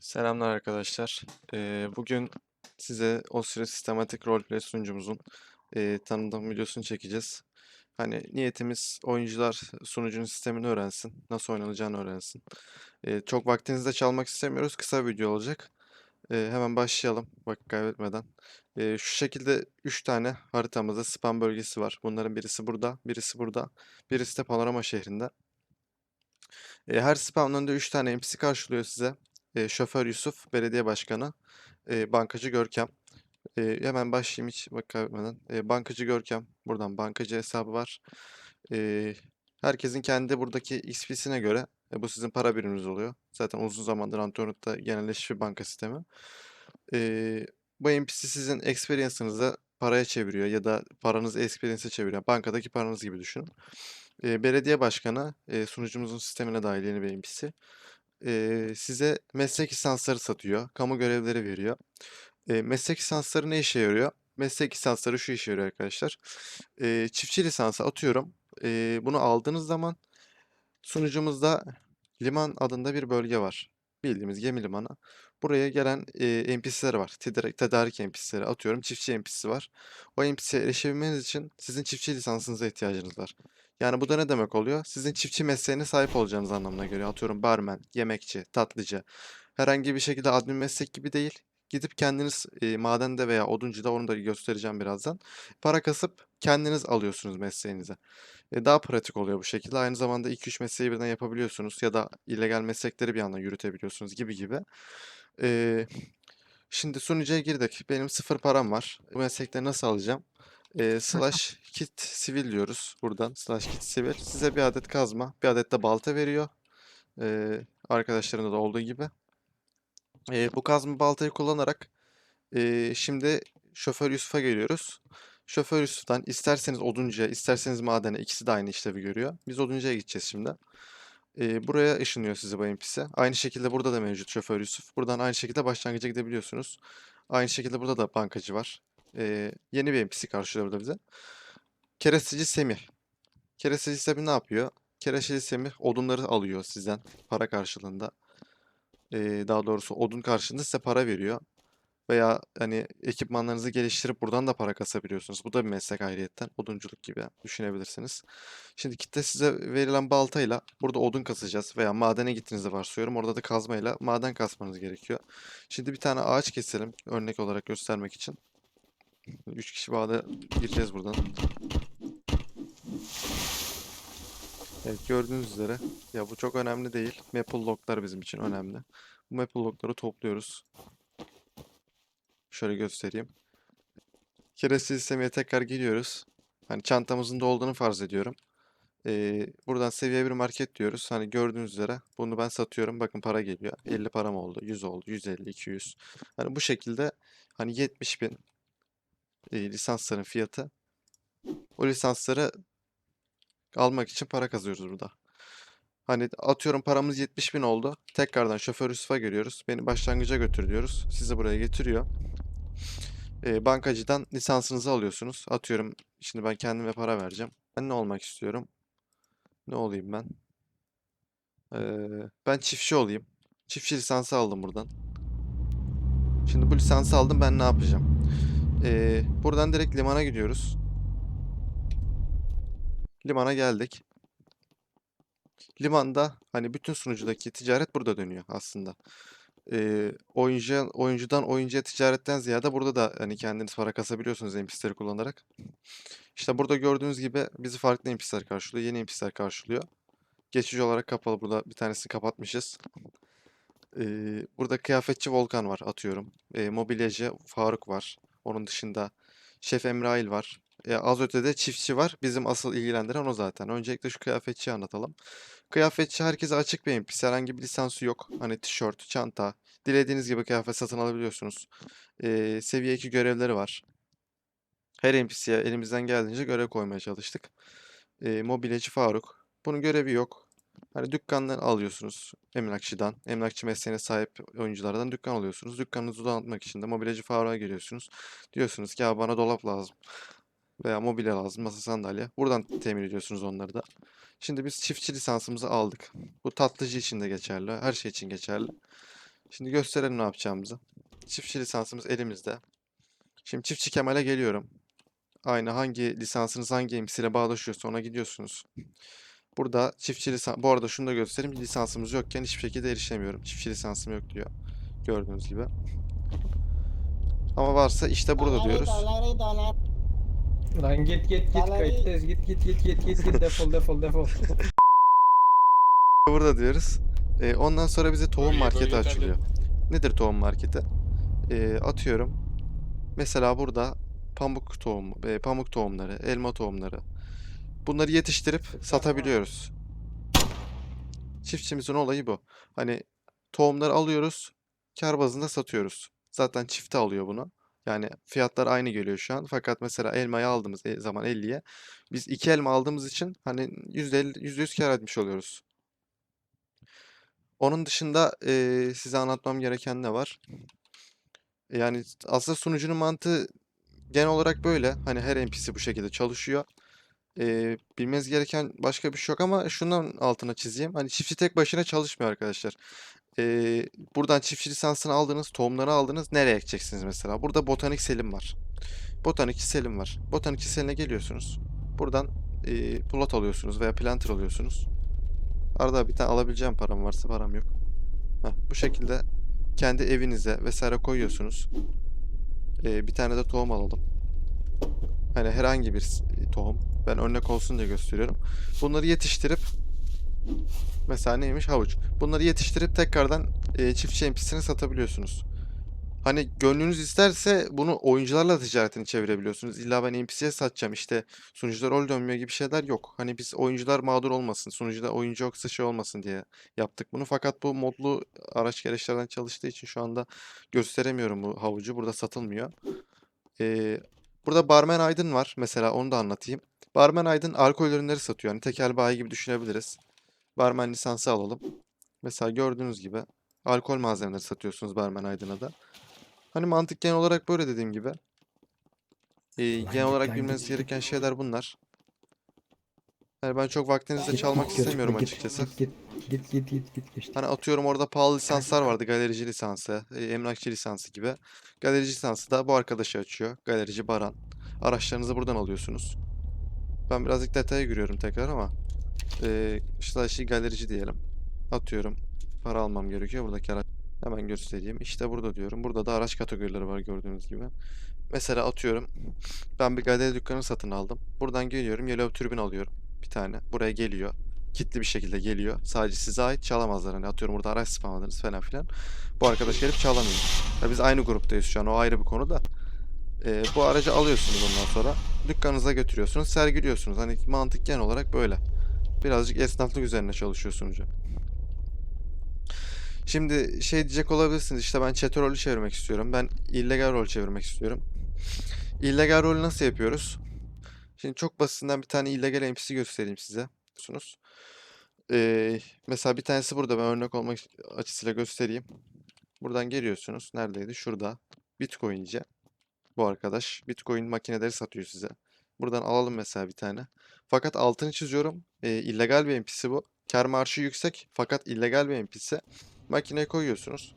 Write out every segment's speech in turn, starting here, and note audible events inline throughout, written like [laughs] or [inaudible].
Selamlar arkadaşlar. Ee, bugün size Osire Sistematik Roleplay sunucumuzun e, tanıtım videosunu çekeceğiz. Hani niyetimiz oyuncular sunucunun sistemini öğrensin, nasıl oynanacağını öğrensin. Ee, çok vaktinizi de çalmak istemiyoruz, kısa bir video olacak. Ee, hemen başlayalım vakit kaybetmeden. Ee, şu şekilde 3 tane haritamızda spam bölgesi var. Bunların birisi burada, birisi burada, birisi de Panorama şehrinde. Ee, her spamın önünde 3 tane NPC karşılıyor size. Ee, Şoför Yusuf, belediye başkanı, e, bankacı Görkem. E, hemen başlayayım hiç kaybetmeden. E, bankacı Görkem, buradan bankacı hesabı var. E, herkesin kendi buradaki XP'sine göre, e, bu sizin para biriminiz oluyor. Zaten uzun zamandır Antonut'ta genelleşmiş bir banka sistemi. E, bu NPC sizin experience'ınızı paraya çeviriyor ya da paranızı experience'e çeviriyor. Bankadaki paranız gibi düşünün. E, belediye başkanı, e, sunucumuzun sistemine dahil yeni bir NPC. E, size meslek lisansları satıyor, kamu görevleri veriyor. E, meslek lisansları ne işe yarıyor? Meslek lisansları şu işe yarıyor arkadaşlar. E, çiftçi lisansı atıyorum. E, bunu aldığınız zaman sunucumuzda liman adında bir bölge var. Bildiğimiz gemi limanı. Buraya gelen e, NPC'ler var. Tedarik, tedarik NPC'leri atıyorum. Çiftçi NPC'si var. O NPC'ye erişebilmeniz için sizin çiftçi lisansınıza ihtiyacınız var. Yani bu da ne demek oluyor? Sizin çiftçi mesleğine sahip olacağınız anlamına geliyor. Atıyorum barmen, yemekçi, tatlıcı. Herhangi bir şekilde admin meslek gibi değil. Gidip kendiniz e, madende veya oduncuda onu da göstereceğim birazdan. Para kasıp kendiniz alıyorsunuz mesleğinize. E, daha pratik oluyor bu şekilde. Aynı zamanda 2-3 mesleği birden yapabiliyorsunuz ya da illegal meslekleri bir yandan yürütebiliyorsunuz gibi gibi. E, şimdi sunucuya girdik. Benim sıfır param var. Bu meslekleri nasıl alacağım? E, slash kit sivil diyoruz buradan. Slash kit sivil. Size bir adet kazma, bir adet de balta veriyor. E, arkadaşlarında da olduğu gibi. E, bu kazma baltayı kullanarak e, şimdi şoför Yusuf'a geliyoruz. Şoför Yusuf'tan isterseniz oduncuya, isterseniz madene ikisi de aynı işlevi görüyor. Biz oduncuya gideceğiz şimdi. E, buraya ışınlıyor sizi bu NPC. Aynı şekilde burada da mevcut şoför Yusuf. Buradan aynı şekilde başlangıca gidebiliyorsunuz. Aynı şekilde burada da bankacı var. E, yeni bir NPC karşılıyor burada bize. Keresteci Semih. Keresteci Semih ne yapıyor? Keresteci Semih odunları alıyor sizden para karşılığında. E, daha doğrusu odun karşılığında size para veriyor. Veya hani ekipmanlarınızı geliştirip buradan da para kasabiliyorsunuz. Bu da bir meslek ayrıyetten. Odunculuk gibi düşünebilirsiniz. Şimdi kitle size verilen baltayla burada odun kasacağız. Veya madene gittiğinizi varsayıyorum. Orada da kazmayla maden kasmanız gerekiyor. Şimdi bir tane ağaç keselim. Örnek olarak göstermek için. 3 kişi bağda gireceğiz buradan. Evet gördüğünüz üzere. Ya bu çok önemli değil. Maple loglar bizim için önemli. Bu maple logları topluyoruz. Şöyle göstereyim. Keresiz sistemiye tekrar geliyoruz. Hani çantamızın dolduğunu farz ediyorum. Ee, buradan seviye bir market diyoruz. Hani gördüğünüz üzere bunu ben satıyorum. Bakın para geliyor. 50 param oldu. 100 oldu. 150, 200. Hani bu şekilde hani 70 bin e, lisansların fiyatı. O lisansları almak için para kazıyoruz burada. Hani atıyorum paramız 70 bin oldu. Tekrardan şoför Yusuf'a görüyoruz. Beni başlangıca götür diyoruz. Sizi buraya getiriyor. Ee, bankacıdan lisansınızı alıyorsunuz. Atıyorum şimdi ben kendime para vereceğim. Ben ne olmak istiyorum? Ne olayım ben? Ee, ben çiftçi olayım. Çiftçi lisansı aldım buradan. Şimdi bu lisansı aldım ben ne yapacağım? Ee, buradan direkt limana gidiyoruz. Limana geldik. Limanda hani bütün sunucudaki ticaret burada dönüyor aslında. Ee, oyuncu, oyuncudan oyuncuya ticaretten ziyade burada da hani kendiniz para kasabiliyorsunuz NPC'leri kullanarak. İşte burada gördüğünüz gibi bizi farklı NPC'ler karşılıyor. Yeni NPC'ler karşılıyor. Geçici olarak kapalı. Burada bir tanesini kapatmışız. Ee, burada kıyafetçi Volkan var atıyorum. Ee, mobilyacı Faruk var. Onun dışında Şef Emrail var. E, az ötede çiftçi var. Bizim asıl ilgilendiren o zaten. Öncelikle şu kıyafetçiyi anlatalım. Kıyafetçi herkese açık bir NPC. Herhangi bir lisansı yok. Hani tişört, çanta. Dilediğiniz gibi kıyafet satın alabiliyorsunuz. E, seviye 2 görevleri var. Her NPC'ye elimizden geldiğince görev koymaya çalıştık. E, mobilyacı Faruk. Bunun görevi yok. Hani dükkandan alıyorsunuz emlakçıdan. Emlakçı mesleğine sahip oyunculardan dükkan alıyorsunuz. Dükkanınızı donatmak için de mobilyacı Faruk'a geliyorsunuz. Diyorsunuz ki bana dolap lazım. Veya mobilya lazım, masa sandalye. Buradan temin ediyorsunuz onları da. Şimdi biz çiftçi lisansımızı aldık. Bu tatlıcı için de geçerli. Her şey için geçerli. Şimdi gösterelim ne yapacağımızı. Çiftçi lisansımız elimizde. Şimdi çiftçi Kemal'e geliyorum. Aynı hangi lisansınız hangi emsiyle bağdaşıyorsa ona gidiyorsunuz. Burada çiftçi lisans... Bu arada şunu da göstereyim. Lisansımız yokken hiçbir şekilde erişemiyorum. Çiftçi lisansım yok diyor. Gördüğünüz gibi. Ama varsa işte burada diyoruz. Lan git git git kayıttayız git git git git git git defol defol defol. [laughs] Burada diyoruz. Ee, ondan sonra bize tohum marketi açılıyor. Nedir tohum marketi? Ee, atıyorum. Mesela burada pamuk tohumu, e, pamuk tohumları, elma tohumları. Bunları yetiştirip satabiliyoruz. Çiftçimizin olayı bu. Hani tohumları alıyoruz, kar bazında satıyoruz. Zaten çifte alıyor bunu. Yani fiyatlar aynı geliyor şu an. Fakat mesela elmayı aldığımız e- zaman 50'ye biz iki elma aldığımız için hani %50, %100 kar etmiş oluyoruz. Onun dışında eee, size anlatmam gereken ne var? Yani aslında sunucunun mantığı genel olarak böyle. Hani her NPC bu şekilde çalışıyor. Eee bilmeniz gereken başka bir şey yok ama şundan altına çizeyim. Hani çiftçi tek başına çalışmıyor arkadaşlar. Eee, buradan çiftçi lisansını aldınız, tohumları aldınız. Nereye ekeceksiniz mesela? Burada botanik selim var. Botanik selim var. Botanik seline geliyorsunuz. Buradan eee plot alıyorsunuz veya planter alıyorsunuz. Arada bir tane alabileceğim param varsa param yok. Heh, bu şekilde kendi evinize vesaire koyuyorsunuz. Ee, bir tane de tohum alalım. Hani herhangi bir tohum. Ben örnek olsun diye gösteriyorum. Bunları yetiştirip mesela neymiş? Havuç. Bunları yetiştirip tekrardan e, çiftçi NPC'sine satabiliyorsunuz. Hani gönlünüz isterse bunu oyuncularla ticaretini çevirebiliyorsunuz. İlla ben NPC'ye satacağım işte sunucuda rol dönmüyor gibi şeyler yok. Hani biz oyuncular mağdur olmasın, sunucuda oyuncu yoksa şey olmasın diye yaptık bunu. Fakat bu modlu araç gereçlerden çalıştığı için şu anda gösteremiyorum bu havucu. Burada satılmıyor. Ee, burada Barmen Aydın var. Mesela onu da anlatayım. Barmen Aydın alkol ürünleri satıyor. Yani tekel bayi gibi düşünebiliriz. Barmen lisansı alalım. Mesela gördüğünüz gibi alkol malzemeleri satıyorsunuz Barmen Aydın'a da. Hani mantık genel olarak böyle dediğim gibi. Ee, genel olarak bilmeniz gereken şeyler bunlar. Yani ben çok vaktinizi de çalmak istemiyorum açıkçası. Git git git git git git geçti. Hani atıyorum orada pahalı lisanslar vardı. Galerici lisansı, e, emlakçı lisansı gibi. Galerici lisansı da bu arkadaşı açıyor. Galerici Baran. Araçlarınızı buradan alıyorsunuz. Ben birazcık detaya giriyorum tekrar ama e, işte şey galerici diyelim. Atıyorum. Para almam gerekiyor buradaki araç. Hemen göstereyim. İşte burada diyorum. Burada da araç kategorileri var gördüğünüz gibi. Mesela atıyorum. Ben bir galeri dükkanı satın aldım. Buradan geliyorum. Yellow türbin alıyorum. Bir tane. Buraya geliyor. Kitli bir şekilde geliyor. Sadece size ait çalamazlar. Hani atıyorum burada araç spamladınız falan filan. Bu arkadaş gelip çalamıyor. Ya biz aynı gruptayız şu an. O ayrı bir konu da. Ee, bu aracı alıyorsunuz ondan sonra. Dükkanınıza götürüyorsunuz. Sergiliyorsunuz. Hani mantık genel olarak böyle. Birazcık esnaflık üzerine çalışıyor sunucu. Şimdi şey diyecek olabilirsiniz işte ben chat rolü çevirmek istiyorum. Ben illegal rol çevirmek istiyorum. İllegal rolü nasıl yapıyoruz? Şimdi çok basitinden bir tane illegal NPC göstereyim size. Biliyorsunuz. Ee, mesela bir tanesi burada ben örnek olmak açısıyla göstereyim. Buradan geliyorsunuz. Neredeydi? Şurada. Bitcoin'ci. Bu arkadaş. Bitcoin makineleri satıyor size. Buradan alalım mesela bir tane. Fakat altını çiziyorum. Ee, illegal bir NPC bu. Kar marjı yüksek fakat illegal bir NPC. Makineye koyuyorsunuz.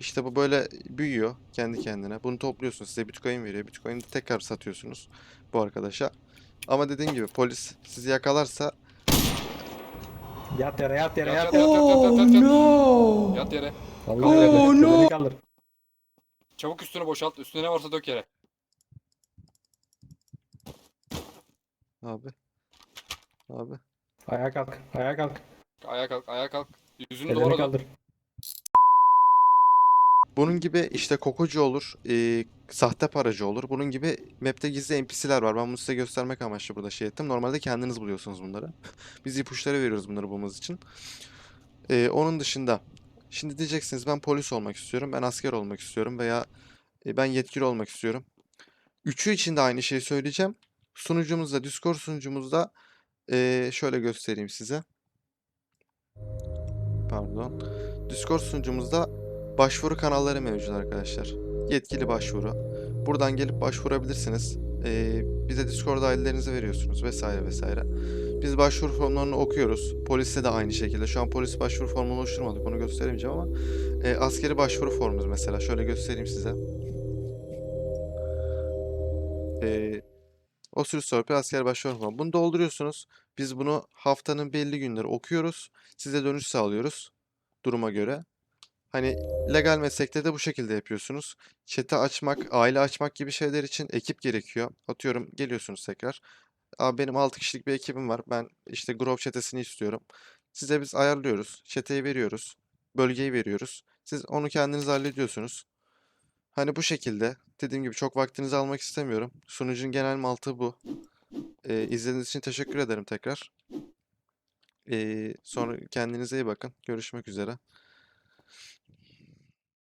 İşte bu böyle büyüyor kendi kendine. Bunu topluyorsunuz. Size Bitcoin veriyor. Bitcoin'i tekrar satıyorsunuz bu arkadaşa. Ama dediğim gibi polis sizi yakalarsa Yat yere yat yere Yat, yere. yat. no. Yat yere. Oh, no. kaldır. Çabuk üstünü boşalt. Üstüne ne varsa dök yere. abi abi Ayağa kalk ayağa kalk. Ayağa kalk, ayağa kalk. Yüzünü Elini kaldır. Bunun gibi işte kokocu olur, eee, sahte paracı olur. Bunun gibi map'te gizli NPC'ler var. Ben bunu size göstermek amaçlı burada şey ettim. Normalde kendiniz buluyorsunuz bunları. [laughs] Biz ipuçları veriyoruz bunları bulmanız için. Eee, onun dışında şimdi diyeceksiniz ben polis olmak istiyorum, ben asker olmak istiyorum veya e, ben yetkili olmak istiyorum. Üçü için de aynı şeyi söyleyeceğim. Sunucumuzda, Discord sunucumuzda eee, şöyle göstereyim size. Pardon. Discord sunucumuzda başvuru kanalları mevcut arkadaşlar. Yetkili başvuru. Buradan gelip başvurabilirsiniz. Ee, bize Discord ailelerinizi veriyorsunuz vesaire vesaire. Biz başvuru formlarını okuyoruz. Poliste de aynı şekilde. Şu an polis başvuru formunu oluşturmadık. Onu gösteremeyeceğim ama e, askeri başvuru formumuz mesela. Şöyle göstereyim size. E, Osiris Torpil asker başvuru formu. Bunu dolduruyorsunuz. Biz bunu haftanın belli günleri okuyoruz. Size dönüş sağlıyoruz. Duruma göre. Hani legal meslekte de bu şekilde yapıyorsunuz. Çete açmak, aile açmak gibi şeyler için ekip gerekiyor. Atıyorum geliyorsunuz tekrar. Abi benim 6 kişilik bir ekibim var. Ben işte Grove çetesini istiyorum. Size biz ayarlıyoruz. Çeteyi veriyoruz. Bölgeyi veriyoruz. Siz onu kendiniz hallediyorsunuz. Hani bu şekilde. Dediğim gibi çok vaktinizi almak istemiyorum. Sunucunun genel mantığı bu. Ee, izlediğiniz için teşekkür ederim tekrar. Ee, sonra kendinize iyi bakın. Görüşmek üzere.